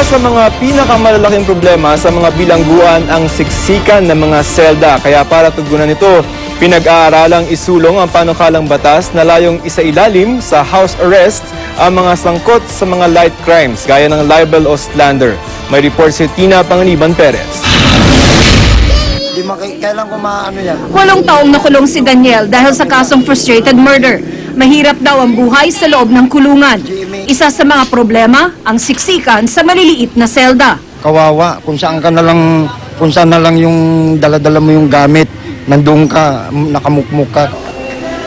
Isa sa mga pinakamalalaking problema sa mga bilangguan ang siksikan ng mga selda. Kaya para tugunan ito, pinag-aaralang isulong ang panukalang batas na layong isailalim sa house arrest ang mga sangkot sa mga light crimes gaya ng libel o slander. May report si Tina Panganiban Perez. Di maki- kailan ko maano yan? Walong taong nakulong si Daniel dahil sa kasong frustrated murder. Mahirap daw ang buhay sa loob ng kulungan. Isa sa mga problema, ang siksikan sa maliliit na selda. Kawawa, kung saan ka na lang, kung saan na lang yung daladala mo yung gamit, nandun ka, nakamukmuk ka.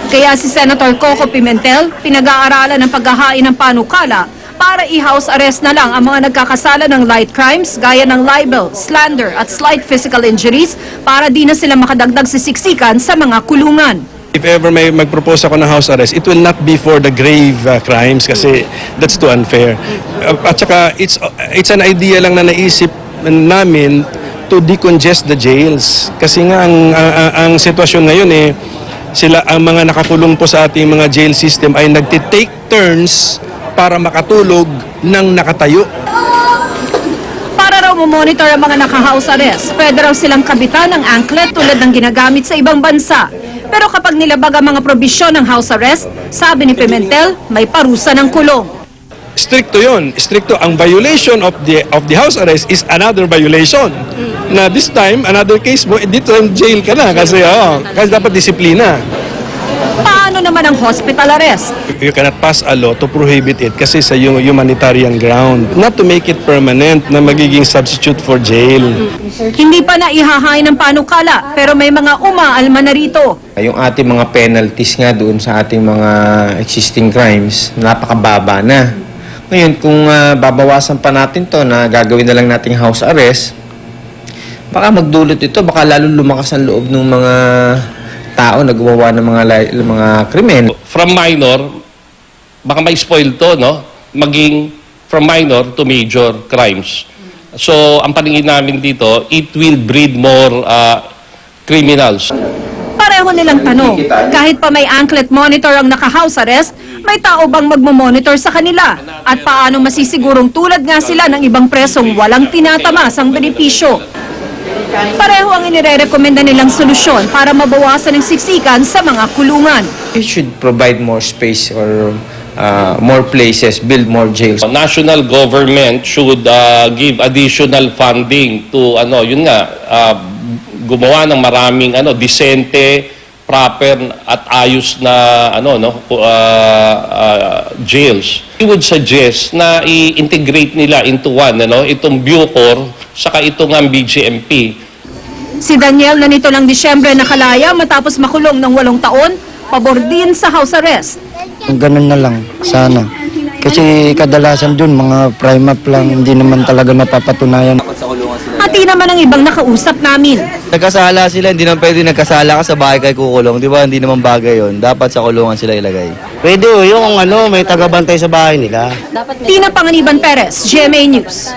Kaya si Senator Coco Pimentel, pinag-aaralan ng paghahain ng panukala para i-house arrest na lang ang mga nagkakasala ng light crimes gaya ng libel, slander at slight physical injuries para di na sila makadagdag sa siksikan sa mga kulungan. If ever may mag-propose ako ng house arrest, it will not be for the grave uh, crimes kasi that's too unfair. Uh, at saka it's it's an idea lang na naisip namin to decongest the jails. Kasi nga ang ang, ang- ang sitwasyon ngayon eh sila ang mga nakakulong po sa ating mga jail system ay nagti-take turns para makatulog ng nakatayo. Para raw monitor ang mga naka-house arrest, pwede raw silang kabitan ng anklet tulad ng ginagamit sa ibang bansa. Pero kapag nilabag ang mga probisyon ng house arrest, sabi ni Pimentel, may parusa ng kulong. Stricto 'yon. Stricto ang violation of the of the house arrest is another violation. Na this time another case mo, dito time jail ka na kasi oh, kasi dapat disiplina. Paano naman ang hospital arrest? You cannot pass a law to prohibit it kasi sa hu- humanitarian ground. Not to make it permanent na magiging substitute for jail. Hindi pa na ihahain ng panukala, pero may mga umaalma na rito. Yung ating mga penalties nga doon sa ating mga existing crimes, napakababa na. Ngayon, kung ah, babawasan pa natin to na gagawin na lang nating house arrest, baka magdulot ito, baka lalo lumakas ang loob ng mga tao na gumawa ng mga, mga krimen. from minor, baka may spoil to, no? Maging from minor to major crimes. So, ang paningin namin dito, it will breed more uh, criminals. Pareho nilang tanong, kahit pa may anklet monitor ang naka-house arrest, may tao bang magmo-monitor sa kanila? At paano masisigurong tulad nga sila ng ibang presong walang tinatamas ang benepisyo? Pareho ang inirerekomenda nilang solusyon para mabawasan ang siksikan sa mga kulungan. We should provide more space or ah, more places, build more jails. National government should uh, give additional funding to ano, yun nga, uh, gumawa ng maraming ano, disente, proper at ayos na ano no uh, uh, jails. We would suggest na i-integrate nila into one ano itong Bucor saka itong ang BGMP. Si Daniel na nito ng Disyembre nakalaya matapos makulong ng walong taon, pabor din sa house arrest. Ganun na lang, sana. Kasi kadalasan dun, mga prime up lang, hindi naman talaga napapatunayan. Pati naman ang ibang nakausap namin. Nagkasala sila, hindi naman pwede nagkasala ka sa bahay kay kukulong. Di ba? Hindi naman bagay yon. Dapat sa kulungan sila ilagay. Pwede oh, yung ano, may tagabantay sa bahay nila. Tina Panganiban Perez, GMA News.